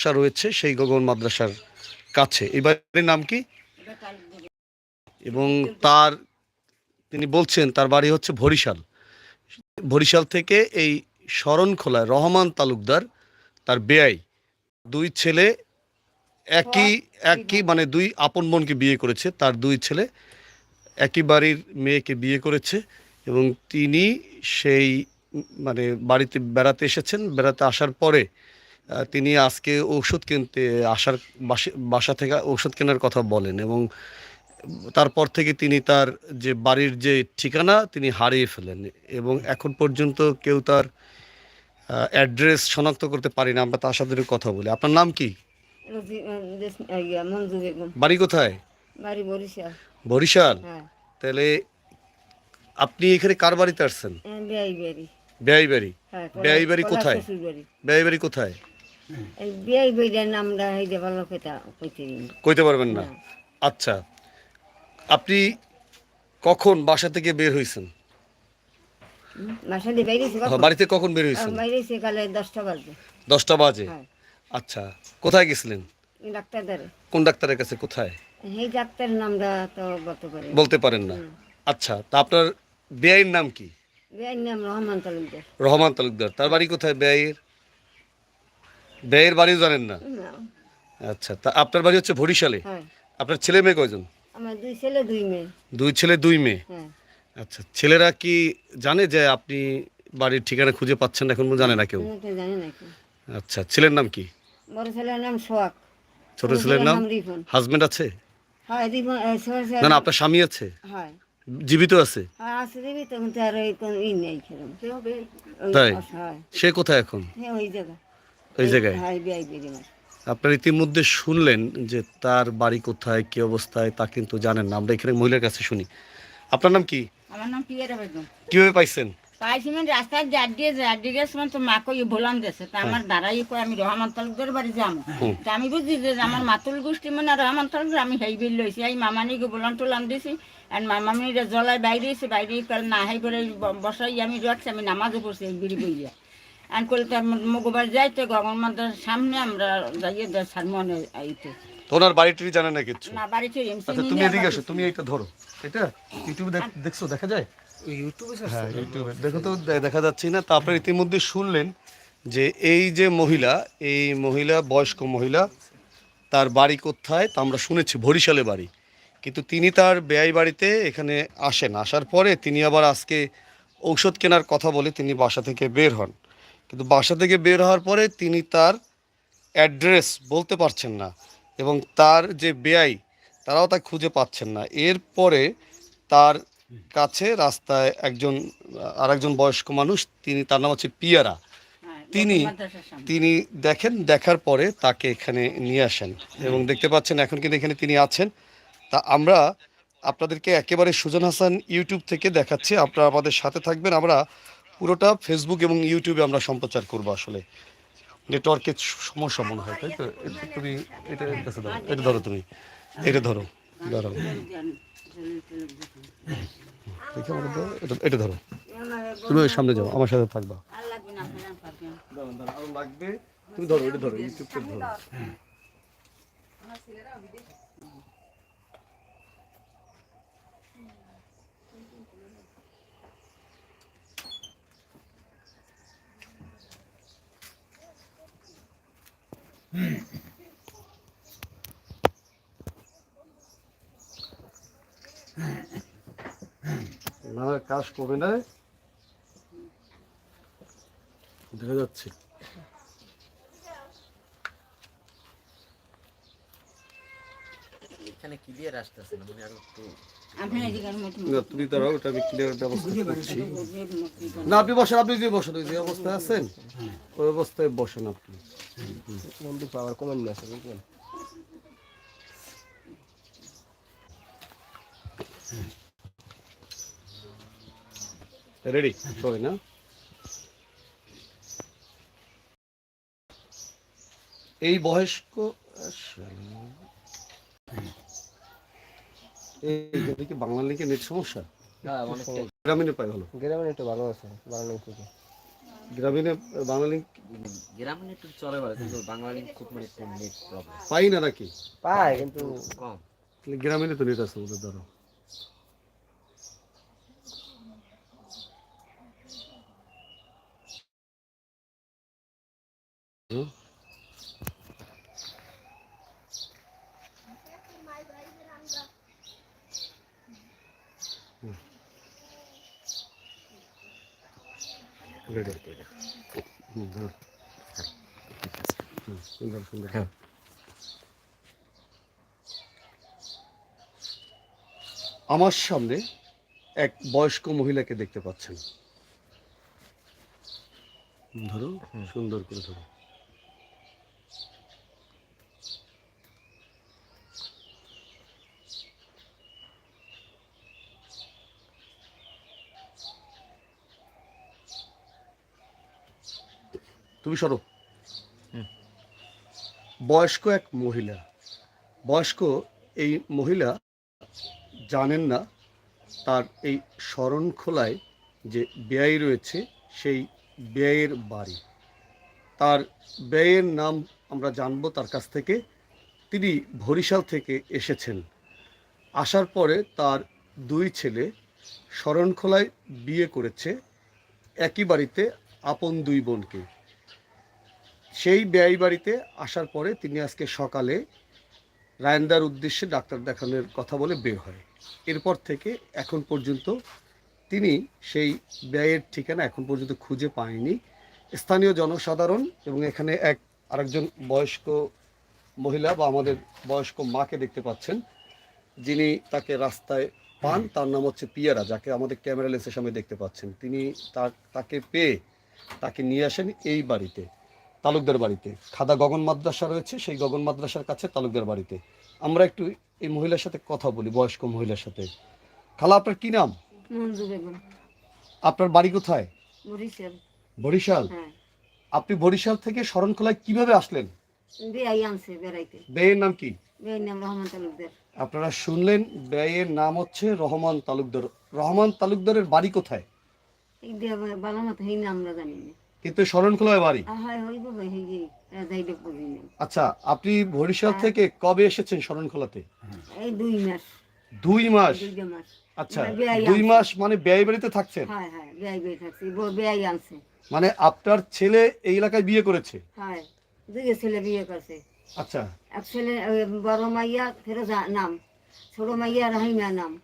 মাদ্রাসা রয়েছে সেই গগন মাদ্রাসার কাছে। এই বাড়ির নাম কি? এবং তার তিনি বলছেন, তার বাড়ি হচ্ছে বরিশাল। বরিশাল থেকে এই শরণখোলায় রহমান তালুকদার, তার বেয়াই দুই ছেলে একই একই মানে দুই আপন বোনকে বিয়ে করেছে, তার দুই ছেলে একই বাড়ির মেয়েকে বিয়ে করেছে এবং তিনি সেই মানে বাড়িতে বেড়াতে এসেছেন। বেড়াতে আসার পরে তিনি আজকে ঔষধ কিনতে আসার বাসে- থেকে ঔষধ কেনার কথা বলেন এবং তারপর থেকে তিনি তার যে বাড়ির যে ঠিকানা তিনি হারিয়ে ফেলেন এবং এখন পর্যন্ত কেউ তার অ্যাড্রেস শনাক্ত করতে পারি না আমরা তার সাথে কথা বলি। আপনার নাম কি? বাড়ি কোথায়? বাড়ি বরিশাল। বরিশাল? হ্যাঁ। তাহলে আপনি এখানে কার বাড়িতে আসছেন? বিয়াই বাড়ি বেয়াই বাড়ি হ্যাঁ কোথায় শ্বশুর বাড়ি বেয়াই বাড়ি কোথায়? এই বিয়াই নামটা যে ভালো কইতে দিন। কইতে পারবেন না? আচ্ছা আপনি কখন বাসা থেকে বের হয়েছেন মাসা দিয়ে বাইরেছে হ্যাঁ, বাড়িতে কখন বের হয়েছেন বাইরেছে কালে দশটা বাজবে দশটা বাজে? হ্যাঁ। আচ্ছা কোথায় গেছিলেন? এই ডাক্তার দ্বারে কোন ডাক্তারের কাছে কোথায়? এই ডাক্তারের নামটা তো বলতে পারি বলতে পারেন না। আচ্ছা তা আপনার বেআইর নাম কি? বিয়াইর নাম রহমান তালুকদার। রহমান তালুকদার। তার বাড়ি কোথায় বেআইয়ের বেআইয়ের বাড়িও জানেন না? আচ্ছা তা আপনার বাড়ি হচ্ছে বরিশালে? হ্যাঁ। আপনার ছেলে মেয়ে কয়জন? আমার দুই ছেলে দুই মেয়ে। দুই ছেলে দুই মেয়ে? হ্যাঁ। আচ্ছা ছেলেরা কি জানে যে আপনি বাড়ির ঠিকানা খুঁজে পাচ্ছেন না এখন জানে না কেউ? আচ্ছা ছেলের নাম কি? বড় ছেলের নাম সোয়াক ছোট ছেলের নাম হাজবেন্ড আছে? হয় না না আপনার স্বামী আছে? জীবিত আছে? তাই? সে কোথায় এখন? হ্যাঁ ওই জায়গা ওই জায়গায়? হ্যাঁ আপনার ইতিমধ্যে শুনলেন যে তার বাড়ি কোথায় কি অবস্থায় তা কিন্তু জানেন না। আমরা এখানে মহিলার কাছে শুনি। আপনার নাম কি? আমার নাম পিয়ারা বেগম কীভাবে পাইছেন? পাইছি মানে রাস্তায় দিয়ে দিয়ে গেছে মানে তো মাকে ইয়ে ভোলান দিয়েছে তা আমার দাঁড়াই কই আমি রহমান তালুকদার বাড়ি যাব তা আমি বুঝছি যে আমার মাতুল গোষ্ঠী মানে রহমান তালুকদার আমি হেই বিল লইছি। এই মামানিকে বোলান টোলান দিছি। আর মামানিরা জলায় বাইরে বাইরে না হাই করে বসাই আমি রাখছি আমি নামাজও পড়ছি এই বিড়ি বইয়া আর করলে তো মগবার যাইতে গগন মাদার সামনে আমরা যাইয়ে সারমনে আইতে। তো বাড়িটি জানে না কিছু? না বাড়িতে এমসি আচ্ছা তুমি এদিকে আসো তুমি এইটা ধরো। এটা ইউটিউবে দেখছ দেখা যায়? হ্যাঁ ইউটিউবে। দেখো তো দেখা যাচ্ছে না তা আপনার ইতিমধ্যে শুনলেন যে এই যে মহিলা এই মহিলা বয়স্ক মহিলা তার বাড়ি কোথায়? তা আমরা শুনেছি বরিশালে বাড়ি। কিন্তু তিনি তার বেয়াই বাড়িতে এখানে আসেন। আসার পরে তিনি আবার আজকে ঔষধ কেনার কথা বলে তিনি বাসা থেকে বের হন। কিন্তু বাসা থেকে বের হওয়ার পরে তিনি তার অ্যাড্রেস বলতে পারছেন না এবং তার যে বেআই তারাও তা খুঁজে পাচ্ছেন না। এরপরে তার কাছে রাস্তায় একজন আরেকজন বয়স্ক মানুষ তিনি তার নাম হচ্ছে পিয়ারা। তিনি তিনি দেখেন দেখার পরে তাকে এখানে নিয়ে আসেন এবং দেখতে পাচ্ছেন এখন কিন্তু এখানে তিনি আছেন। তা আমরা আপনাদেরকে একেবারে সুজন হাসান ইউটিউব থেকে দেখাচ্ছি। আপনারা আমাদের সাথে থাকবেন। আমরা পুরোটা ফেসবুক এবং ইউটিউবে আমরা সম্প্রচার করব আসলে। নেটওয়ার্কের সমস্যা মনে হয় তাই তো? তুমি এটা কাছে ধরো এটা ধরো তুমি। এটা ধরো ধরো এটা- এটা ধরো। তুমি ওই সামনে যাও আমার সাথে থাকবা। লাগবে না আপনার পাবেন লাগবে? তুমি ধরো এটা ধরো ইউটিউব থেকে ধরো না কাজ করবে না। দেখা যাচ্ছে। এখানে ক্লিয়ার আসতেছে না মানে আরও একটু না তুমি দাঁড়াও ওটা আমি ক্লিয়ার ব্যবস্থা করছি। না আপনি বসেন আপনি যে বসেন ওই যে অবস্থায় আছেন ওই অবস্থায় বসেন আপনি। বন্ধু পাওয়ার কমান আছে বুঝলেন? রেডি সবাই না? এই বয়স্ক এই কি বাংলা লিখে নেট সমস্যা? গ্রামীণে পাই ভালো। গ্রামের একটু ভালো আছে বাংলা থেকে। গ্রামীণে বাঙালি গ্রামে একটু চলে বলে কিন্তু বাঙালি খুব মানে নেট প্রবলেম পাই না নাকি? পায় কিন্তু কম। তাহলে গ্রামীণে তো নেট আছে ওদের ধরো? হুম। Ready? হুম, ধর। হুম, সুন্দর সুন্দর হ্যাঁ। আমার সামনে এক বয়স্ক মহিলাকে দেখতে পাচ্ছেন। ধরো সুন্দর করে ধরো তুমি সরো। বয়স্ক এক মহিলা। বয়স্ক এই মহিলা জানেন না তার এই শরণখোলায় যে ব্যয় রয়েছে সেই ব্যয়ের বাড়ি। তার ব্যয়ের নাম আমরা জানব তার কাছ থেকে। তিনি বরিশাল থেকে এসেছেন। আসার পরে তার দুই ছেলে শরণখোলায় বিয়ে করেছে। একই বাড়িতে আপন দুই বোনকে। সেই ব্যয় বাড়িতে আসার পরে তিনি আজকে সকালে রায়ন্দার উদ্দেশ্যে ডাক্তার দেখানোর কথা বলে বের হয়। এরপর থেকে এখন পর্যন্ত তিনি সেই ব্যয়ের ঠিকানা এখন পর্যন্ত খুঁজে পায়নি। স্থানীয় জনসাধারণ এবং এখানে এক আরেকজন বয়স্ক মহিলা বা আমাদের বয়স্ক মাকে দেখতে পাচ্ছেন, যিনি তাকে রাস্তায় পান। তার নাম হচ্ছে পিয়ারা, যাকে আমাদের ক্যামেরা লেন্সের সামনে দেখতে পাচ্ছেন। তিনি তাকে পেয়ে তাকে নিয়ে আসেন এই বাড়িতে। তালুকদার বাড়িতে। খাদা গগন মাদ্রাসা রয়েছে সেই গগন মাদ্রাসার কাছে তালুকদার বাড়িতে। আমরা একটু এই মহিলার সাথে কথা বলি বয়স্ক মহিলার সাথে। খালা আপনার কি নাম? আপনার বাড়ি কোথায়? বরিশাল। হ্যাঁ। আপনি বরিশাল থেকে শরণখোলায় কীভাবে আসলেন? ব্যয়ের নাম কি? আপনারা শুনলেন ব্যয়ের নাম হচ্ছে রহমান তালুকদার। রহমান তালুকদারের বাড়ি কোথায়? আমরা জানি না। কিন্তু শরণখোলায় বাড়ি? হয় আচ্ছা আপনি বরিশাল থেকে কবে এসেছেন শরণখোলাতে দুই মাস। দুই মাস? আচ্ছা দুই মাস মানে ব্যয় বাড়িতে থাকছেন? হ্যাঁ হ্যাঁ মানে আপনার ছেলে এই এলাকায় বিয়ে করেছে? হ্যাঁ দুই ছেলে বিয়ে করছে। আচ্ছা। এক ছেলে বড় মাইয়া ফেরোজা নাম। ছোট মাইয়া রাহিমা নাম।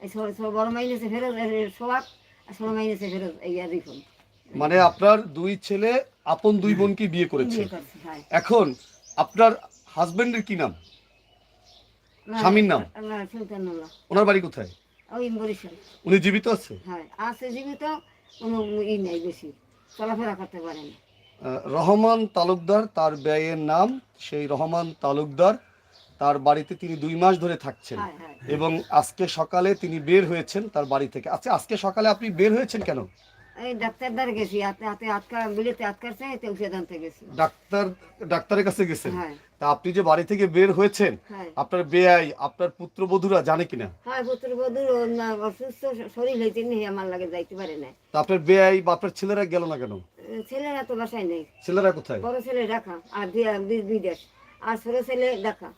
এই ছোট- ছোট বড় মাই নিয়েছে ফেরোজ সোয়াক আর ছোট ফেরোজ এই দেখুন মানে আপনার দুই ছেলে আপন দুই বোনকে বিয়ে করেছে। বিয়ে করছে হ্যাঁ। এখন আপনার হাজবেন্ডের কি নাম? স্বামীর নাম? ওনার বাড়ি কোথায়? উনি জীবিত আছে? হ্যাঁ আছে জীবিত ই নেই বেশি চলাফেরা করতে পারে রহমান তালুকদার তার ব্যয়ের নাম সেই রহমান তালুকদার তার বাড়িতে তিনি দুই মাস ধরে থাকছেন। হ্যাঁ। এবং আজকে সকালে তিনি বের হয়েছেন তার বাড়ি থেকে। আচ্ছা আজকে সকালে আপনি বের হয়েছেন কেন? এই ডাক্তার গেছি হাতে হাতে আটকা বিলেতে আটকাছে তো ওষুধ আনতে গেছি। ডাক্তার ডাক্তারের কাছে গেছেন? হ্যাঁ। তা আপনি যে বাড়ি থেকে বের হয়েছেন হ্যাঁ। আপনার বেয়াই আপনার পুত্রবধূরা জানে কিনা? হ্যাঁ অসুস্থ শরীর হয়েছে আমার লাগে যাইতে পারে না। তা আপনার বেয়াই বা আপনার ছেলেরা গেল না কেন? ছেলেরা তো বাসায় নেই। ছেলেরা কোথায়? বড় ছেলে ঢাকা আর বিদেশ আর ছোট ছেলে ঢাকা।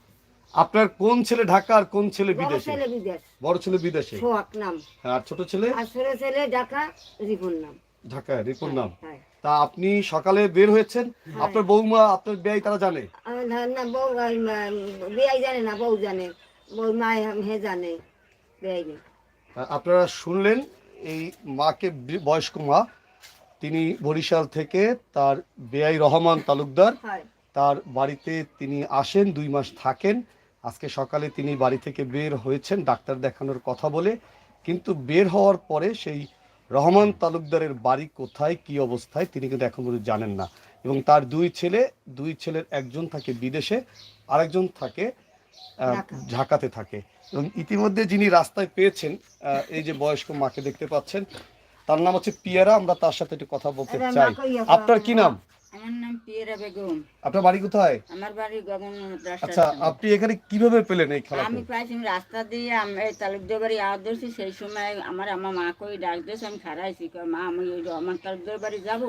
আপনার কোন ছেলে ঢাকা আর কোন ছেলে বিদেশে? ছেলে বিদেশ। বড় ছেলে বিদেশে? নাম। আর ছোট ছেলে? আর ছোট ছেলে ঢাকা রিপুন নাম। ঢাকায় রিপুর নাম। হ্যাঁ। তা আপনি সকালে বের হয়েছেন? আপনার বৌমা আপনার বেয়াই তারা জানে? না বউ বিয়াই জানে না বউ জানে। বউ মা হে জানে বিয়াই আপনারা শুনলেন এই মাকে বয়স্ক মা তিনি বরিশাল থেকে তার বেআই রহমান তালুকদার। তার বাড়িতে তিনি আসেন দুই মাস থাকেন। আজকে সকালে তিনি বাড়ি থেকে বের হয়েছেন ডাক্তার দেখানোর কথা বলে কিন্তু বের হওয়ার পরে সেই রহমান তালুকদারের বাড়ি কোথায় কি অবস্থায় তিনি কিন্তু এখন পর্যন্ত জানেন না। এবং তার দুই ছেলে দুই ছেলের একজন থাকে বিদেশে আরেকজন থাকে ঢাকাতে। থাকে। এবং ইতিমধ্যে যিনি রাস্তায় পেয়েছেন এই যে বয়স্ক মাকে দেখতে পাচ্ছেন তার নাম হচ্ছে পিয়ারা আমরা তার সাথে একটু কথা বলতে চাই। আপনার কি নাম? আমার নাম পিয়েরা বেগম। আপনার বাড়ি কোথায়? আমার বাড়ি গগন আচ্ছা আপনি এখানে কীভাবে পেলেন এই খেলাকে আমি পাইছি আমি রাস্তা দিয়ে আমি এই তালুকদের বাড়ি আওয়াজ ধরছি সেই সময় আমার আমার মা কই ডাক দিয়েছে আমি খারাইছি মা আমি ওই রহমান তালুকদের বাড়ি যাব?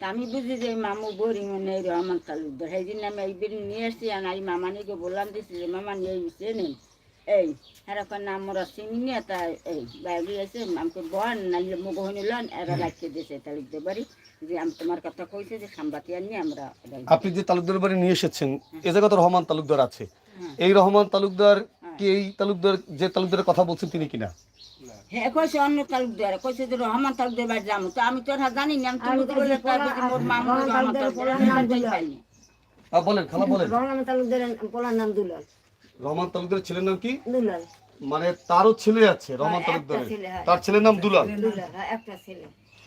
তা আমি বুঝি যে মামু বড়ি মনে এই রহমান তালুকদার। সেই দিন আমি এইবার নিয়ে আসছি আর এই মামানিকে বললাম দিছি যে মামা নিয়ে চেনেন এই এরকম নাম মোরা চিনি নিয়ে তা এই বাইরে এসে আমাকে বন নাইলে মুখ হইনি লন এরা রাখিয়ে দিয়েছে তালুকদের বাড়ি। যে আমি তোমার কথা কইছে যে আমরা আপনি যে তালুকদার বাড়ি নিয়ে এসেছেন এ জায়গা তো রহমান তালুকদার আছে। হ্যাঁ। এই রহমান তালুকদার কি এই তালুকদার যে তালুকদারের কথা বলছেন তিনি কিনা? হ্যাঁ কইছে অন্য তালুকদার কইছে যে রহমান তালুকদার বাড়ি যাব। তো আমি তো আর জানি না আমি তুমি বলে তো আমি যে মোর মামু রহমান তালুকদার পোলার নাম আমি দুলাল। পাইনি। আহ, বলেন খালা বলেন। রহমান তালুকদারের পোলার নাম দুলাল। রহমান তালুকদারের ছেলের নাম কি? দুলাল। মানে তারও ছেলে আছে রহমান হ্যাঁ, তালুকদারের। হ্যাঁ। তার ছেলের নাম দুলাল। দুলাল হ্যাঁ, একটা ছেলে।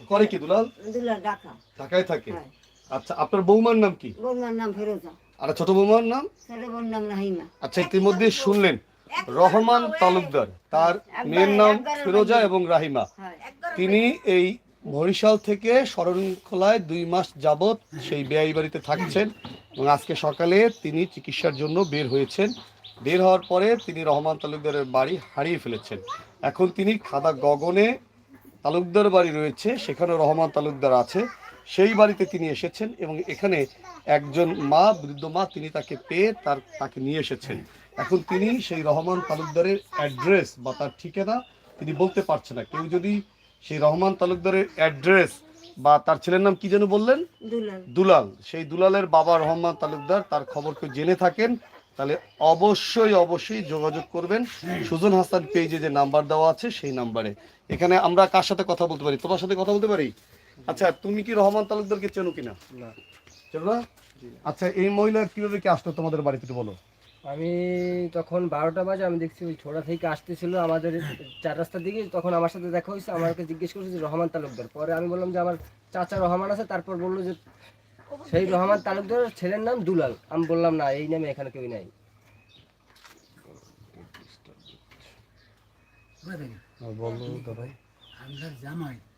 করে কি দুলাল? দুলাল ডাকা ঢাকায় থাকে? হ্যাঁ। আচ্ছা আপনার বৌমার নাম কি? বৌমার নাম ফেরোজা। আর ছোট বৌমার নাম? ছেলে বোন নাম রাহিমা। আচ্ছা ইতিমধ্যে শুনলেন রহমান তালুকদার তার মেয়ের নাম ফিরোজা এবং রাহিমা। তিনি এই বরিশাল থেকে শরণখোলায় দুই মাস যাবৎ সেই বেআই বাড়িতে থাকছেন এবং আজকে সকালে তিনি চিকিৎসার জন্য বের হয়েছেন। বের হওয়ার পরে তিনি রহমান তালুকদারের বাড়ি হারিয়ে ফেলেছেন। এখন তিনি খাদা গগনে তালুকদার বাড়ি রয়েছে সেখানে রহমান তালুকদার আছে। সেই বাড়িতে তিনি এসেছেন এবং এখানে একজন মা বৃদ্ধ মা তিনি তাকে পেয়ে তার তাকে নিয়ে এসেছেন। এখন তিনি সেই রহমান তালুকদারের অ্যাড্রেস বা তার ঠিকানা তিনি বলতে পারছে না। কেউ যদি সেই রহমান তালুকদারের অ্যাড্রেস বা তার ছেলের নাম কি যেন বললেন? দুলাল। দুলাল। সেই দুলালের বাবা রহমান তালুকদার তার খবর কেউ জেনে থাকেন। তাহলে অবশ্যই অবশ্যই যোগাযোগ করবেন। সুজন হাসান পেজে যে নাম্বার দেওয়া আছে সেই নাম্বারে এখানে আমরা কার সাথে কথা বলতে পারি? তোমার সাথে কথা বলতে পারি? আচ্ছা তুমি কি রহমান তালুকদারকে চেনো কিনা? চেনো না? আচ্ছা এই মহিলা কীভাবে কি আসলো তোমাদের বাড়িতে বলো। আমি তখন বারোটা বাজে আমি দেখছি ওই ছোড়া থেকে আসতেছিল আমাদের চার রাস্তার দিকে তখন আমার সাথে দেখা হয়েছে আমাকে জিজ্ঞেস করছে যে রহমান তালুকদার। পরে আমি বললাম যে আমার চাচা রহমান আছে তারপর বলল যে সেই রহমান তালুকদার ছেলের নাম দুলাল। আমি বললাম না এই নামে এখানে কেউ নাই।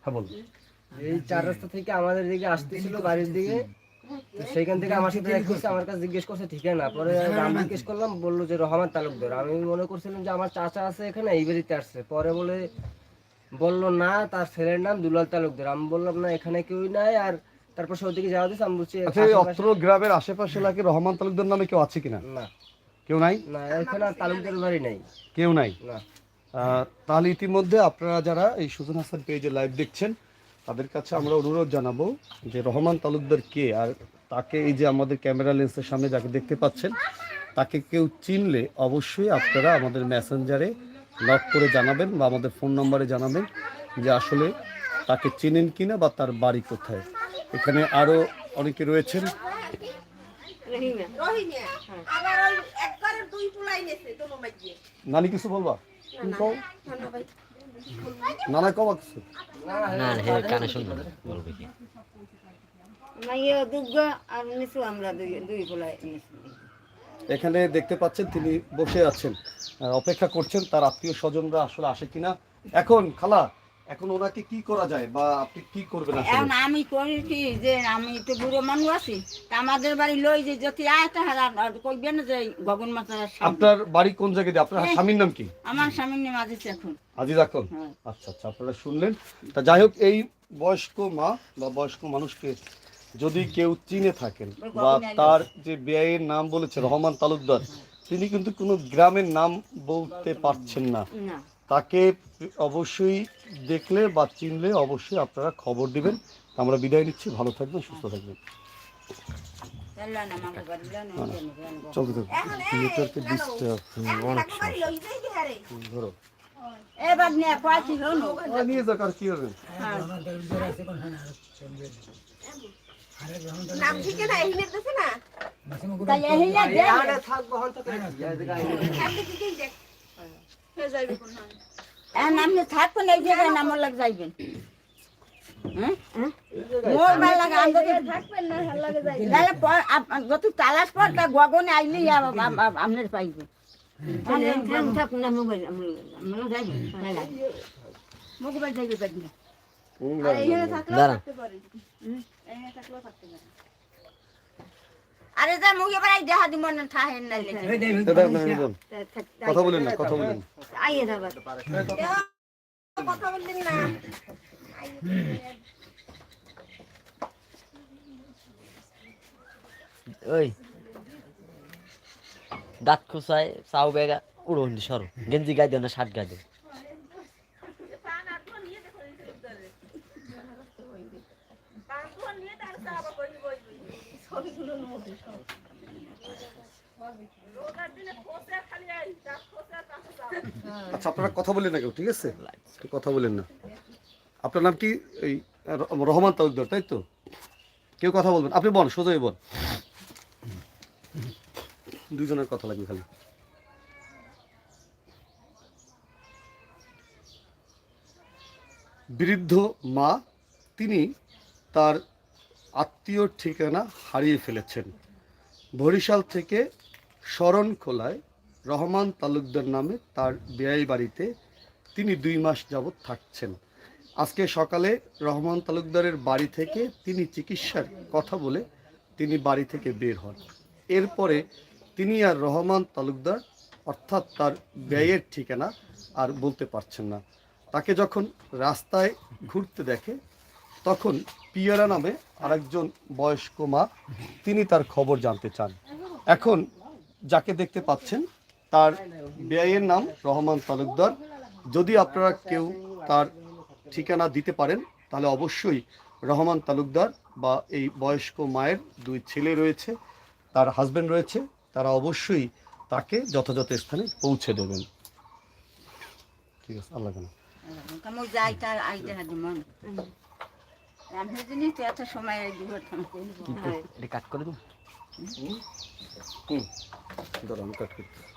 হ্যাঁ বলো এই চার রাস্তা থেকে আমাদের দিকে আসতেছিল বাড়ির দিকে। সেইখান থেকে আমার সাথে আমার কাছে জিজ্ঞেস করছে ঠিক না? পরে আমি জিজ্ঞেস করলাম বলল যে রহমান তালুকদার। আমি মনে করছিলাম যে আমার চাচা আছে এখানে এই বাড়িতে আসছে। পরে বলে বলল না তার ছেলের নাম দুলাল তালুকদার। আমি বললাম না এখানে কেউই নাই। আর তারপর সে ওদিকে যাওয়া দিচ্ছে আমি বলছি আচ্ছা এই অত্র গ্রামের আশেপাশে এলাকায় রহমান তালুকদার নামে কেউ আছে কিনা? না। কেউ নাই? না এখানে তালুকদার বাড়ি নাই। কেউ নাই? না। তাহলে ইতিমধ্যে আপনারা যারা এই সুজন হাসান পেজে লাইভ দেখছেন তাদের কাছে আমরা অনুরোধ জানাব যে রহমান তালুকদার কে আর তাকে এই যে আমাদের ক্যামেরা লেন্সের সামনে যাকে দেখতে পাচ্ছেন তাকে কেউ চিনলে অবশ্যই আপনারা আমাদের মেসেঞ্জারে লক করে জানাবেন বা আমাদের ফোন নম্বরে জানাবেন যে আসলে তাকে চেনেন কিনা বা তার বাড়ি কোথায়। এখানে আরও অনেকে রয়েছেন। রহিমা। আবার ওই একবারে দুই পুলাই নেছে দোনো মাইয়ে। নানি কিছু বলবা? তুমি কও? নানা কবা কিছু? না হে কানে শুনবে না বলবে কি? আর নিছু আমরা দুই দুই পোলাই এখানে দেখতে পাচ্ছেন তিনি বসে আছেন। অপেক্ষা করছেন তার আত্মীয় স্বজনরা আসলে আসে কিনা। এখন খালা এখন ওনাকে কি করা যায় বা আপনি কি করবেন এখন আমি করি কি যে আমি তো বুড়ো মানুষ আছি তা আমাদের বাড়ি লই যে যদি আয় তাহারা কইবেন যে গগন মাতার আপনার বাড়ি কোন জায়গায়? আপনার হ্যাঁ। স্বামীর নাম কি? আমার স্বামীর নাম আজিজ এখন। আজিজ আকন? হ্যাঁ। আচ্ছা আচ্ছা আপনারা শুনলেন। তা যাই হোক এই বয়স্ক মা বা বয়স্ক মানুষকে যদি কেউ চিনে থাকেন বা তার যে ব্যয়ের নাম বলেছে রহমান তালুকদার তিনি কিন্তু কোনো গ্রামের নাম বলতে পারছেন না। তাকে অবশ্যই দেখলে বা চিনলে অবশ্যই আপনারা খবর দিবেন। আমরা বিদায় নিচ্ছি, ভালো থাকবেন, সুস্থ থাকবেন। থাকব এখন আপনি থাকবেন এই জায়গায় নাম লাগ যাইবেন। হ্যাঁ? যত তালাশ পর তা গগনে আইলি আপনার পাইবে। তাহলে থাক থাক না মোবাইল আমরা আমরা যাইবেন মোবাইল যাইবে পারবি আর এখানে থাকলেও দাঁড়া। থাকতে পারে এখানে থাকলেও থাকতে পারে আরে যা মুখে বেড়াই দেখা দিব না ঠাহেন না। কথা বলেন না কথা বলেন। আইয়ে যাবার কথা বললেন না। ওই দাঁত খুসায় চাও বেগা উড়ো সরো। গেঞ্জি গাই দেও না শার্ট গাই দেও। আচ্ছা আপনারা কথা বলেন না কেউ ঠিক আছে? কেউ কথা বলেন না। আপনার নাম কি? এই রহমান তালুকদার তাই তো? কেউ কথা বলবেন আপনি বল সোজাই বল। দুজনের কথা লাগবে খালি। বৃদ্ধ মা তিনি তার আত্মীয় ঠিকানা হারিয়ে ফেলেছেন। বরিশাল থেকে শরণখোলায় রহমান তালুকদার নামে তার বেয়াই বাড়িতে তিনি দুই মাস যাবৎ থাকছেন। আজকে সকালে রহমান তালুকদারের বাড়ি থেকে তিনি চিকিৎসার কথা বলে তিনি বাড়ি থেকে বের হন। এরপরে তিনি আর রহমান তালুকদার অর্থাৎ তার ব্যয়ের ঠিকানা আর বলতে পারছেন না। তাকে যখন রাস্তায় ঘুরতে দেখে তখন পিয়ারা নামে আরেকজন বয়স্ক মা, তিনি তার খবর জানতে চান। এখন যাকে দেখতে পাচ্ছেন, তার ব্যয়ের নাম রহমান তালুকদার। যদি আপনারা কেউ তার ঠিকানা দিতে পারেন, তাহলে অবশ্যই রহমান তালুকদার বা এই বয়স্ক মায়ের দুই ছেলে রয়েছে, তার হাজবেন্ড রয়েছে, তারা অবশ্যই তাকে যথাযথ স্থানে পৌঁছে দেবেন। ঠিক আছে, আল্লাহ কেন আমি সেদিনই তো এত সময় এই দুপুর এটা কাট করে দেবো হুম। আমি কাট করছি।